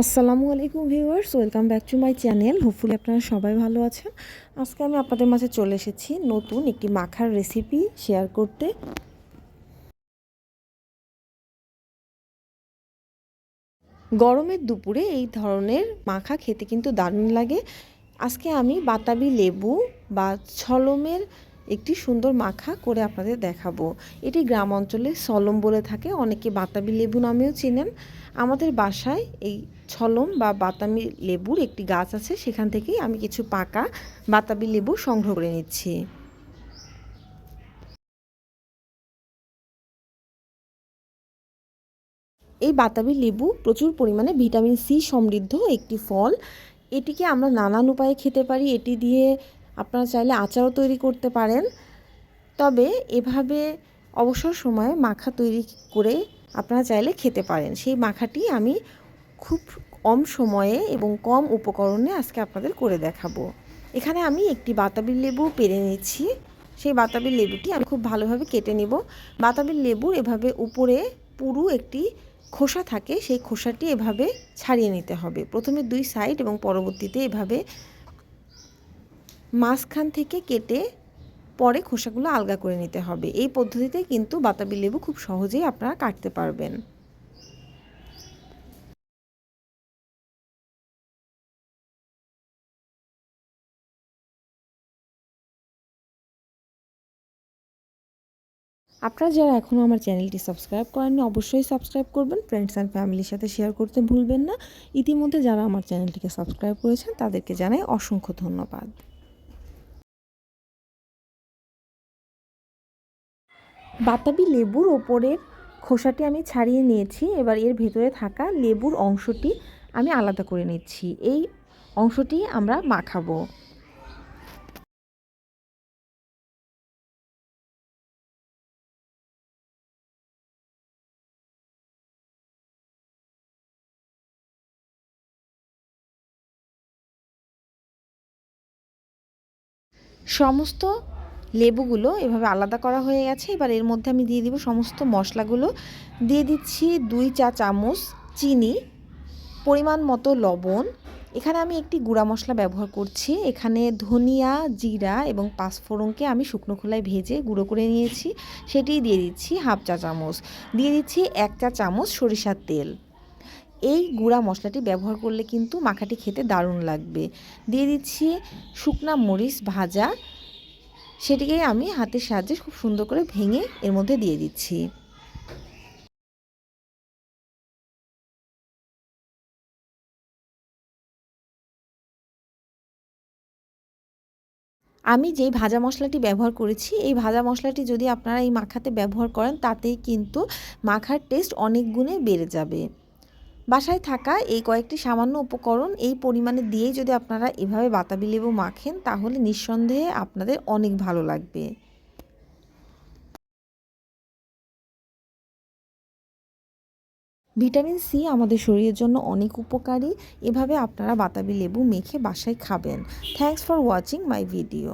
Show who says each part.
Speaker 1: আসসালামু আলাইকুম viewers, welcome back to my channel. Hopefully আপনারা সবাই ভালো আছেন। আজকে আমি আপনাদের মাঝে চলে এসেছি নতুন একটি মাখার রেসিপি শেয়ার করতে। গরমের দুপুরে এই ধরনের মাখা খেতে কিন্তু দারুণ লাগে। আজকে আমি বাতাবি লেবু বা ছলমের একটি সুন্দর মাখা করে আপনাদের দেখাবো। এটি গ্রাম অঞ্চলে সলম বলে থাকে, অনেকে বাতাবি লেবু নামেও চেনেন। আমাদের বাসায় এই ছলম বা বাতাবি লেবুর একটি গাছ আছে, সেখান থেকেই আমি কিছু পাকা বাতাবি লেবু সংগ্রহ করে নিচ্ছি। এই বাতাবি লেবু প্রচুর পরিমাণে ভিটামিন সি সমৃদ্ধ একটি ফল। এটিকে আমরা নানান উপায়ে খেতে পারি। এটি দিয়ে আপনারা চাইলে আচারও তৈরি করতে পারেন। তবে এভাবে অবসর সময়ে মাখা তৈরি করে আপনারা চাইলে খেতে পারেন। সেই মাখাটি আমি খুব কম সময়ে এবং কম উপকরণে আজকে আপনাদের করে দেখাবো। এখানে আমি একটি বাতাবি লেবু পেরে নিচ্ছি সেই বাতাবি লেবুটি আমি খুব ভালোভাবে কেটে নেব। বাতাবি লেবুর এভাবে উপরে পুরু একটি খোসা থাকে, সেই খোসাটি এভাবে ছাড়িয়ে নিতে হবে। প্রথমে দুই সাইড এবং পরবর্তীতে এভাবে মাঝখান থেকে কেটে পরে খোসাগুলো আলগা করে নিতে হবে। এই পদ্ধতিতে কিন্তু বাতাবি লেবু খুব সহজেই আপনারা কাটতে পারবেন। আপনারা যারা এখনও আমার চ্যানেলটি সাবস্ক্রাইব করেননি, অবশ্যই সাবস্ক্রাইব করবেন। ফ্রেন্ডস অ্যান্ড ফ্যামিলির সাথে শেয়ার করতে ভুলবেন না। ইতিমধ্যে যারা আমার চ্যানেলটিকে সাবস্ক্রাইব করেছেন, তাদেরকে জানাই অসংখ্য ধন্যবাদ। বাতাবি লেবুর ওপরের খোসাটি আমি ছাড়িয়ে নিয়েছি। এবার এর ভেতরে থাকা লেবুর অংশটি আমি আলাদা করে নিচ্ছি। এই অংশটি আমরা মাখাবো। সমস্ত লেবুগুলো এভাবে আলাদা করা হয়ে গেছে। এবার এর মধ্যে আমি দিয়ে দিব সমস্ত মশলাগুলো। দিয়ে দিচ্ছি দুই চা চামচ চিনি, পরিমাণ মতো লবণ। এখানে আমি একটি গুঁড়া মশলা ব্যবহার করছি। এখানে ধনিয়া, জিরা এবং পাঁচফোড়নকে আমি শুকনো খোলায় ভেজে গুঁড়ো করে নিয়েছি। সেটি দিয়ে দিচ্ছি হাফ চা চামচ। দিয়ে দিচ্ছি এক চা চামচ সরিষার তেল। এই গুঁড়া মশলাটি ব্যবহার করলে কিন্তু মাখাটি খেতে দারুণ লাগবে। দিয়ে দিচ্ছি শুকনা মরিচ ভাজা। সেটিকে আমি হাতের সাহায্যে খুব সুন্দর করে ভেঙে এর মধ্যে দিয়ে দিচ্ছি। আমি যেই ভাজা মশলাটি ব্যবহার করেছি, এই ভাজা মশলাটি যদি আপনারা এই মাখাতে ব্যবহার করেন, তাতেই কিন্তু মাখার টেস্ট অনেক গুণে বেড়ে যাবে। বাসায় থাকা এই কয়েকটি সামান্য উপকরণ এই পরিমাণে দিয়েই যদি আপনারা এভাবে বাতাবি লেবু মাখেন, তাহলে নিঃসন্দেহে আপনাদের অনেক ভালো লাগবে। ভিটামিন সি আমাদের শরীরের জন্য অনেক উপকারী। এভাবে আপনারা বাতাবি লেবু মেখে বাসায় খাবেন। Thanks for watching my video